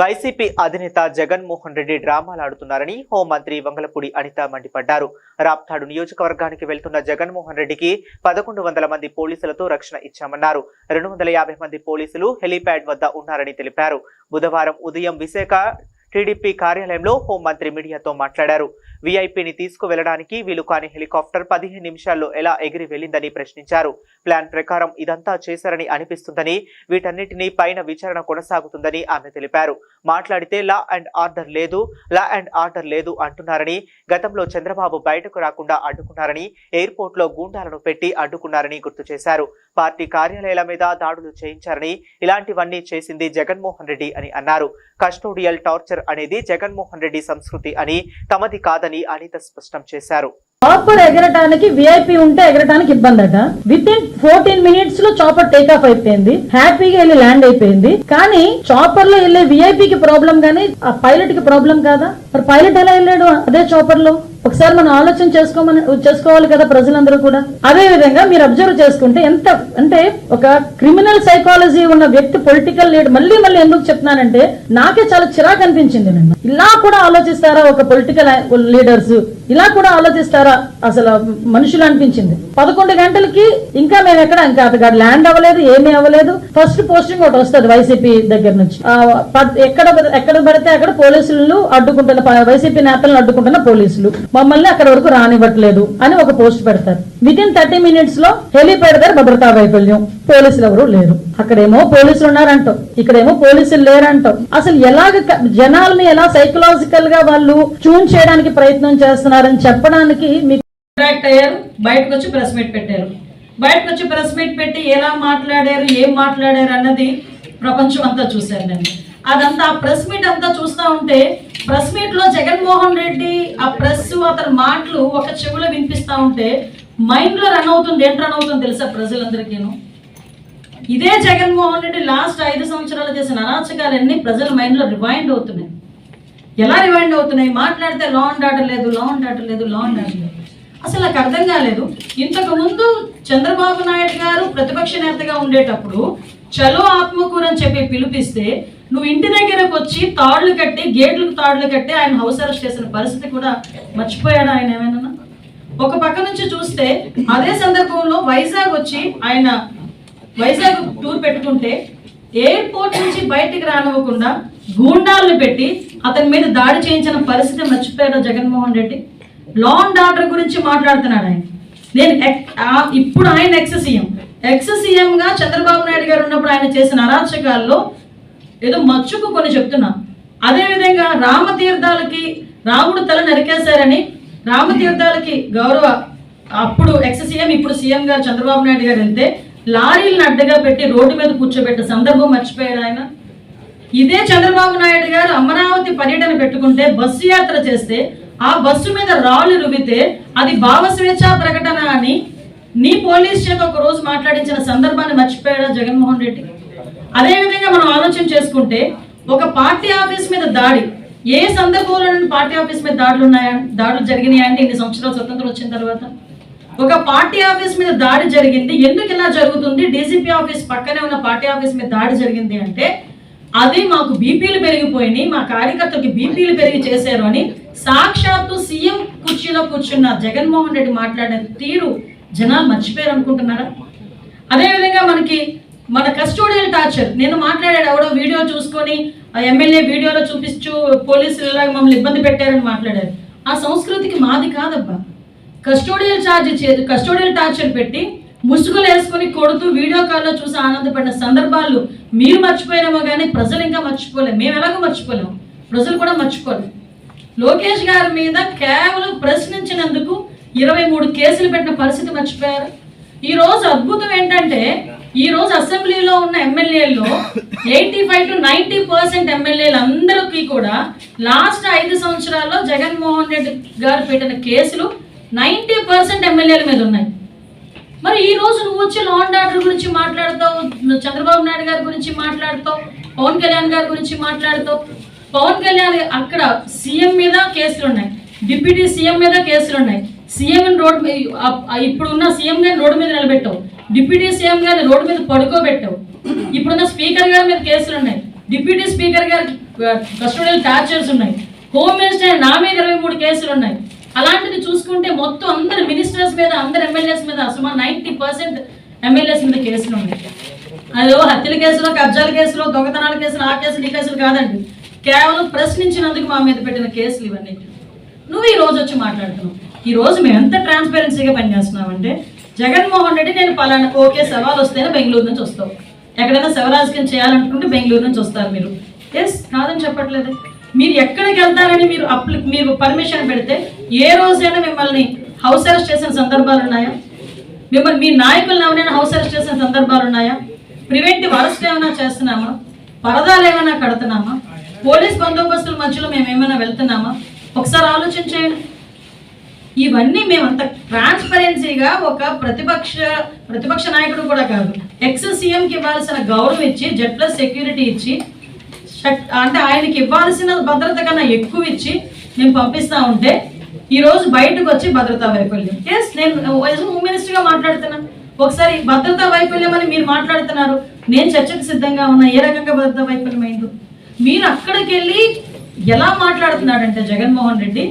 YCP అధినేత జగన్మోహన్ రెడ్డి డ్రామాలాడుతున్నారని హోంమంత్రి వంగలపూడి అనిత మండిపడ్డారు. రాప్తాడు నియోజకవర్గానికి వెళ్తున్న జగన్మోహన్ రెడ్డికి పదకొండు వందల మంది పోలీసులతో రక్షణ ఇచ్చామన్నారు. రెండు వందల యాభై మంది పోలీసులు హెలీప్యాడ్ వద్ద ఉన్నారని తెలిపారు. బుధవారం ఉదయం విశాఖ టీడీపీ కార్యాలయంలో హోంమంత్రి మీడియాతో మాట్లాడారు. వీఐపీని తీసుకువెళ్ళడానికి వీలు కాని హెలికాప్టర్ పదిహేను నిమిషాల్లో ఎలా ఎగిరి వెళ్ళిందని ప్రశ్నించారు. ప్లాన్ ప్రకారం ఇదంతా చేశారని అనిపిస్తుందని వీటన్నిటినీ పైన విచారణ కొనసాగుతుందని ఆమె తెలిపారు. మాట్లాడితే లా అండ్ ఆర్డర్ లేదు లా అండ్ ఆర్డర్ లేదు అంటున్నారని గతంలో చంద్రబాబు బయటకు రాకుండా అడ్డుకున్నారని ఎయిర్పోర్ట్లో గూండాలను పెట్టి అడ్డుకున్నారని గుర్తు చేశారు. పార్టీ కార్యాలయాల మీద దాడులు చేయించారని ఇలాంటివన్నీ చేసింది జగన్మోహన్ రెడ్డి అని అన్నారు. కస్టోడియల్ టార్చర్ అనేది జగన్మోహన్ రెడ్డి సంస్కృతి అని తమది కాదని అనిత స్పష్టం చేశారు. చాపర్ ఎగరటానికి విఐపి ఉంటే ఎగరటానికి ఇబ్బంది అట విత్ ఇన్ ఫోర్టీన్ మినిట్స్లో చాపర్ టేక్ ఆఫ్ అయిపోయింది. హ్యాపీగా వెళ్ళి ల్యాండ్ అయిపోయింది. కానీ చాపర్లో వెళ్ళే విఐపి కి ప్రాబ్లం గానీ ఆ పైలట్కి ప్రాబ్లం కాదా? మరి పైలట్ ఎలా వెళ్ళాడు అదే చాపర్లో? ఒకసారి మనం ఆలోచన చేసుకోమని చేసుకోవాలి కదా ప్రజలందరూ కూడా. అదే విధంగా మీరు అబ్జర్వ్ చేసుకుంటే ఎంత అంటే ఒక క్రిమినల్ సైకాలజీ ఉన్న వ్యక్తి పొలిటికల్ లీడర్ మళ్ళీ మళ్ళీ ఎందుకు చెప్తున్నానంటే నాకే చాలా చిరాకు అనిపించింది నిన్న. ఇలా కూడా ఆలోచిస్తారా ఒక పొలిటికల్ లీడర్స్? ఇలా కూడా ఆలోచిస్తారా? అసలు మనుషులు అనిపించింది. పదకొండు గంటలకి ఇంకా మేము ఎక్కడ? ఇంకా అతగాడు ల్యాండ్ అవ్వలేదు ఏమీ అవ్వలేదు. ఫస్ట్ పోస్టింగ్ ఒకటి వస్తుంది వైసీపీ దగ్గర నుంచి. ఎక్కడ ఎక్కడ పడితే అక్కడ పోలీసులు అడ్డుకుంటున్న వైసీపీ నేతలను అడ్డుకుంటున్న పోలీసులు. మమ్మల్ని అక్కడ వరకు రానివ్వట్లేదు అని ఒక పోస్ట్ పెడతారు. విత్ ఇన్ థర్టీ మినిట్స్లో హెలీ దగ్గర భద్రతా వైఫల్యం. పోలీసులు ఎవరు లేరు. అక్కడేమో పోలీసులు ఉన్నారంట ఇక్కడేమో పోలీసులు లేరంటాం. అసలు ఎలాగ జనాల్ని ఎలా సైకలాజికల్గా వాళ్ళు ట్యూన్ చేయడానికి ప్రయత్నం చేస్తున్నారని చెప్పడానికి మీకు అట్రాక్ట్ అయ్యారు. బయటకు వచ్చి ప్రెస్ మీట్ పెట్టారు. బయటకు వచ్చి ప్రెస్ మీట్ పెట్టి ఎలా మాట్లాడారు ఏం మాట్లాడారు అన్నది ప్రపంచం అంతా చూశారు నేను. అదంతా ఆ ప్రెస్ మీట్ అంతా చూస్తా ఉంటే ప్రెస్ మీట్లో జగన్మోహన్ రెడ్డి ఆ ప్రెస్ అతని మాటలు ఒక చెవిలో వినిపిస్తా ఉంటే మైండ్లో రన్ అవుతుంది ఏంటి రన్ అవుతుంది తెలుసా ప్రజలందరికీను ఇదే జగన్మోహన్ రెడ్డి లాస్ట్ ఐదు సంవత్సరాలు చేసిన అరాచకాలన్నీ ప్రజల మైండ్లో రివైండ్ అవుతున్నాయి. ఎలా రివైండ్ అవుతున్నాయి? మాట్లాడితే లా అండ్ ఆర్డర్ లేదు లా అండ్ ఆర్డర్ లేదు లా అండ్ ఆర్డర్ లేదు. అసలు నాకు అర్థం కాలేదు. ఇంతకు ముందు చంద్రబాబు నాయుడు గారు ప్రతిపక్ష నేతగా ఉండేటప్పుడు చలో ఆత్మకూర అని చెప్పి పిలిపిస్తే నువ్వు ఇంటి దగ్గరకు వచ్చి తాళ్ళు కట్టి గేట్లకు తాళ్ళు కట్టి ఆయన హౌస్ అరెస్ట్ చేసిన పరిస్థితి కూడా మర్చిపోయాడు ఆయన ఏమైనా? ఒక పక్క నుంచి చూస్తే అదే సందర్భంలో వైజాగ్ వచ్చి ఆయన వైజాగ్ టూర్ పెట్టుకుంటే ఎయిర్పోర్ట్ నుంచి బయటికి రానివ్వకుండా గూండాలను పెట్టి అతని మీద దాడి చేయించిన పరిస్థితి మర్చిపోయాడు Jaganmohan Reddy? Law and order గురించి మాట్లాడుతున్నాడు ఆయన. నేను ఇప్పుడు ఆయన ఎక్స్ సీఎం ఎక్స్గా చంద్రబాబు నాయుడు గారు ఉన్నప్పుడు ఆయన చేసిన అరాచకాల్లో ఏదో మచ్చుకు కొన్ని చెప్తున్నా. అదేవిధంగా రామతీర్థాలకి రాముడు తల నరికేశారని రామతీర్థాలకి గౌరవ అప్పుడు ఎక్స్ సీఎం ఇప్పుడు సీఎం గారు చంద్రబాబు నాయుడు గారు వెళ్తే లారీలను అడ్డగా పెట్టి రోడ్డు మీద కూర్చోబెట్టే సందర్భం మర్చిపోయాడు ఆయన? ఇదే చంద్రబాబు నాయుడు గారు అమరావతి పర్యటన పెట్టుకుంటే బస్సు యాత్ర చేస్తే ఆ బస్సు మీద రాళ్ళు రువితే అది భావ స్వేచ్ఛా ప్రకటన అని నీ పోలీస్ చేత ఒక రోజు మాట్లాడించిన సందర్భాన్ని మర్చిపోయాడా జగన్మోహన్ రెడ్డి? అదేవిధంగా మనం ఆలోచన చేసుకుంటే ఒక పార్టీ ఆఫీస్ మీద దాడి ఏ సందర్భంలో పార్టీ ఆఫీస్ మీద దాడులు ఉన్నాయా? దాడులు జరిగినాయా అంటే ఇన్ని సంవత్సరాలు స్వతంత్రం వచ్చిన తర్వాత? ఒక పార్టీ ఆఫీస్ మీద దాడి జరిగింది. ఎందుకు ఇలా జరుగుతుంది? డీజీపీ ఆఫీస్ పక్కనే ఉన్న పార్టీ ఆఫీస్ మీద దాడి జరిగింది అంటే అది మాకు బీపీలు పెరిగిపోయినాయి మా కార్యకర్తలకి బీపీలు పెరిగి చేశారు అని సాక్షాత్తు సీఎం కుర్చీలో కూర్చున్న జగన్మోహన్ రెడ్డి మాట్లాడిన తీరు జనాలు మర్చిపోయారు అనుకుంటున్నారా అదేవిధంగా మనకి మన కస్టోడియల్ టార్చర్. నేను మాట్లాడాడు ఎవడో వీడియో చూసుకొని ఆ ఎమ్మెల్యే వీడియోలో చూపిస్తూ పోలీసులు ఇలాగ మమ్మల్ని ఇబ్బంది పెట్టారని మాట్లాడారు. ఆ సంస్కృతికి మాది కాదబ్బా. కస్టోడియల్ ఛార్జ్ చే- కస్టోడియల్ టార్చర్ పెట్టి ముసుగులు వేసుకొని కొడుతూ వీడియో కాల్లో చూసి ఆనందపడిన సందర్భాలు మీరు మర్చిపోయినామో కానీ ప్రజలు ఇంకా మర్చిపోలేము మేము ఎలాగో మర్చిపోలేము. ప్రజలు కూడా మర్చిపోలేము లోకేష్ గారి మీద కేవలం ప్రశ్నించినందుకు ఇరవై మూడు కేసులు పెట్టిన పరిస్థితి మర్చిపోయారు. ఈరోజు అద్భుతం ఏంటంటే ఈ రోజు అసెంబ్లీలో ఉన్న ఎమ్మెల్యేల్లో eighty five to ninety percent ఎమ్మెల్యేలు అందరికీ కూడా లాస్ట్ ఐదు సంవత్సరాల్లో జగన్మోహన్ రెడ్డి గారు పెట్టిన కేసులు నైన్టీ పర్సెంట్ ఎమ్మెల్యేల మీద ఉన్నాయి. మరి ఈ రోజు నువ్వు వచ్చి లా అండ్ ఆర్డర్ గురించి మాట్లాడతావు చంద్రబాబు నాయుడు గారి గురించి మాట్లాడతావు పవన్ కళ్యాణ్ గారి గురించి మాట్లాడుతావు. పవన్ కళ్యాణ్ అక్కడ సీఎం మీద కేసులు ఉన్నాయి. డిప్యూటీ సీఎం మీద కేసులు ఉన్నాయి. సీఎం రోడ్ ఇప్పుడున్న సీఎం గారిని రోడ్డు మీద నిలబెట్టావు. డిప్యూటీ సీఎం గారిని రోడ్డు మీద పడుకోబెట్టావు. ఇప్పుడున్న స్పీకర్ గారి మీద కేసులు ఉన్నాయి. డిప్యూటీ స్పీకర్ గారికి కస్టోడియల్ టార్చర్స్ ఉన్నాయి. హోమ్ మినిస్టర్ నా మీద ఇరవై మూడు కేసులు ఉన్నాయి. అలాంటిది చూసుకుంటే మొత్తం అందరు మినిస్టర్స్ మీద అందరు ఎమ్మెల్యేస్ మీద సుమారు నైంటీ పర్సెంట్ ఎమ్మెల్యేస్ మీద కేసులు ఉన్నాయి. అదో హత్యల కేసులో కబ్జాల కేసులో దొంగతనాల కేసులు ఆ కేసులు ఈ కేసులు కాదండి. కేవలం ప్రశ్నించినందుకు మా మీద పెట్టిన కేసులు ఇవన్నీ. నువ్వు ఈ రోజు వచ్చి మాట్లాడుతున్నావు. ఈ రోజు మేము ఎంత ట్రాన్స్పరెన్సీగా పనిచేస్తున్నామంటే జగన్మోహన్ రెడ్డి నేను పలానా ఓకే సవాల్ వస్తేనే బెంగళూరు నుంచి వస్తావు. ఎక్కడైనా శివరాజకీయం చేయాలనుకుంటే బెంగళూరు నుంచి వస్తారు మీరు. ఎస్ కాదని చెప్పట్లేదు. మీరు ఎక్కడికి వెళ్తారని మీరు అప్లి మీరు పర్మిషన్ పెడితే ఏ రోజైనా మిమ్మల్ని హౌస్ అరెస్ట్ చేసిన సందర్భాలు ఉన్నాయా? మిమ్మల్ని మీ నాయకులను ఎవరైనా హౌస్ అరెస్ట్ చేసిన సందర్భాలు ఉన్నాయా? ప్రివెంటివ్ అరెస్ట్ ఏమైనా చేస్తున్నామా? పరదాలు ఏమైనా కడుతున్నామా? పోలీస్ బందోబస్తుల మధ్యలో మేము ఏమైనా వెళ్తున్నామా? ఒకసారి ఆలోచించేయండి ఇవన్నీ మేమంత ట్రాన్స్పరెన్సీగా ఒక ప్రతిపక్ష ప్రతిపక్ష నాయకుడు కూడా కాదు. ఎక్స్ సీఎంకి ఇవ్వాల్సిన గౌరవం ఇచ్చి జెడ్ ప్లస్ సెక్యూరిటీ ఇచ్చి అంటే ఆయనకి ఇవ్వాల్సిన భద్రత కన్నా ఎక్కువ ఇచ్చి మేము పంపిస్తా ఉంటే ఈరోజు బయటకు వచ్చి భద్రతా వైఫల్యం. ఎస్ నేను హోమ్ మినిస్టర్గా మాట్లాడుతున్నాను ఒకసారి భద్రతా వైఫల్యం అని మీరు మాట్లాడుతున్నారు. నేను చర్చకు సిద్ధంగా ఉన్నా. ఏ రకంగా భద్రతా వైఫల్యం అయిందో? మీరు అక్కడికి వెళ్ళి ఎలా మాట్లాడుతున్నాడంటే జగన్మోహన్ రెడ్డి